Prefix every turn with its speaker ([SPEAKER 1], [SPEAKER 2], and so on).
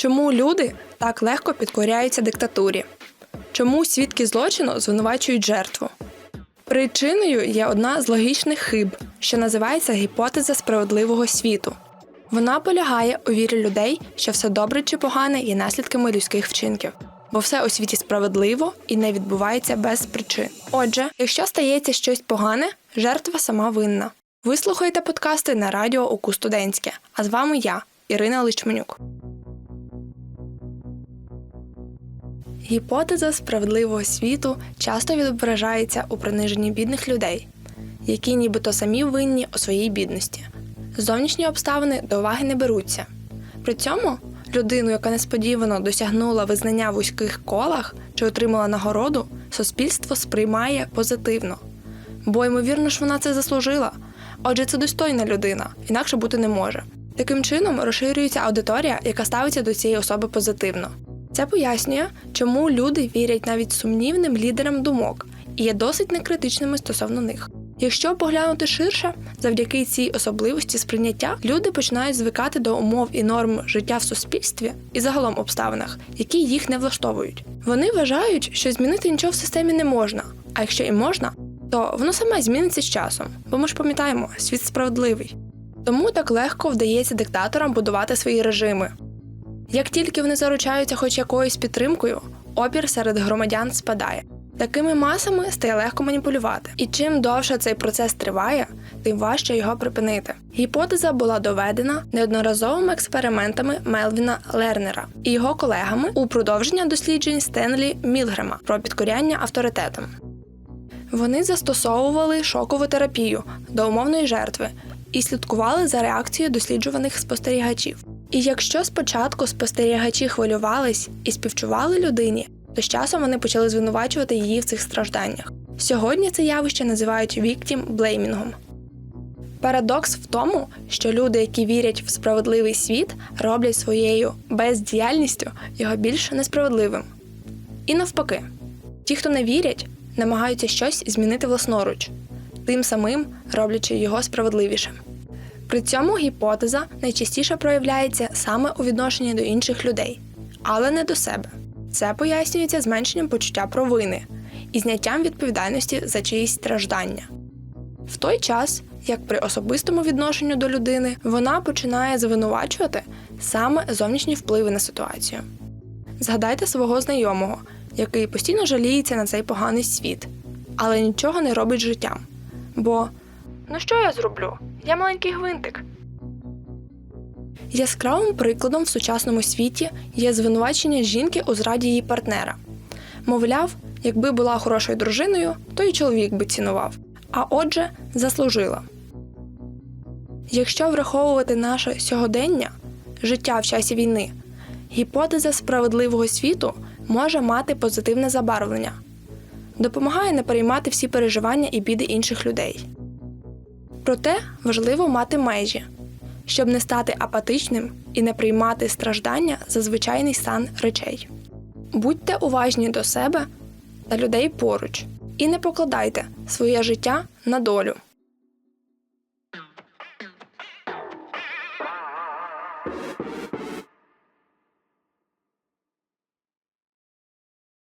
[SPEAKER 1] Чому люди так легко підкоряються диктатурі? Чому свідки злочину звинувачують жертву? Причиною є одна з логічних хиб, що називається гіпотеза справедливого світу. Вона полягає у вірі людей, що все добре чи погане є наслідками людських вчинків, бо все у світі справедливо і не відбувається без причин. Отже, якщо стається щось погане, жертва сама винна. Ви слухаєте подкасти на радіо УКУ Студентське, а з вами я, Ірина Личменюк. Гіпотеза справедливого світу часто відображається у приниженні бідних людей, які нібито самі винні у своїй бідності. Зовнішні обставини до уваги не беруться. При цьому людину, яка несподівано досягнула визнання в вузьких колах чи отримала нагороду, суспільство сприймає позитивно. Бо, ймовірно ж, вона це заслужила. Отже, це достойна людина, інакше бути не може. Таким чином розширюється аудиторія, яка ставиться до цієї особи позитивно. Це пояснює, чому люди вірять навіть сумнівним лідерам думок і є досить некритичними стосовно них. Якщо поглянути ширше, завдяки цій особливості сприйняття люди починають звикати до умов і норм життя в суспільстві і загалом обставинах, які їх не влаштовують. Вони вважають, що змінити нічого в системі не можна, а якщо і можна, то воно саме зміниться з часом, бо ми ж пам'ятаємо, світ справедливий. Тому так легко вдається диктаторам будувати свої режими. Як тільки вони заручаються хоч якоюсь підтримкою, опір серед громадян спадає. Такими масами стає легко маніпулювати, і чим довше цей процес триває, тим важче його припинити. Гіпотеза була доведена неодноразовими експериментами Мелвіна Лернера і його колегами у продовження досліджень Стенлі Мілгрема про підкоряння авторитетам. Вони застосовували шокову терапію до умовної жертви і слідкували за реакцією досліджуваних спостерігачів. І якщо спочатку спостерігачі хвилювались і співчували людині, то з часом вони почали звинувачувати її в цих стражданнях. Сьогодні це явище називають victim блеймінгом. Парадокс в тому, що люди, які вірять в справедливий світ, роблять своєю бездіяльністю його більш несправедливим. І навпаки, ті, хто не вірять, намагаються щось змінити власноруч, тим самим роблячи його справедливішим. При цьому гіпотеза найчастіше проявляється саме у відношенні до інших людей, але не до себе. Це пояснюється зменшенням почуття провини і зняттям відповідальності за чиїсь страждання. В той час, як при особистому відношенню до людини, вона починає звинувачувати саме зовнішні впливи на ситуацію. Згадайте свого знайомого, який постійно жаліється на цей поганий світ, але нічого не робить життям. Бо ну що я зроблю? Я маленький гвинтик. Яскравим прикладом в сучасному світі є звинувачення жінки у зраді її партнера. Мовляв, якби була хорошою дружиною, то і чоловік би цінував, а отже, заслужила. Якщо враховувати наше сьогодення, життя в часі війни, гіпотеза справедливого світу може мати позитивне забарвлення, допомагає не переймати всі переживання і біди інших людей. Проте важливо мати межі, щоб не стати апатичним і не приймати страждання за звичайний стан речей. Будьте уважні до себе та людей поруч і не покладайте своє життя на долю. you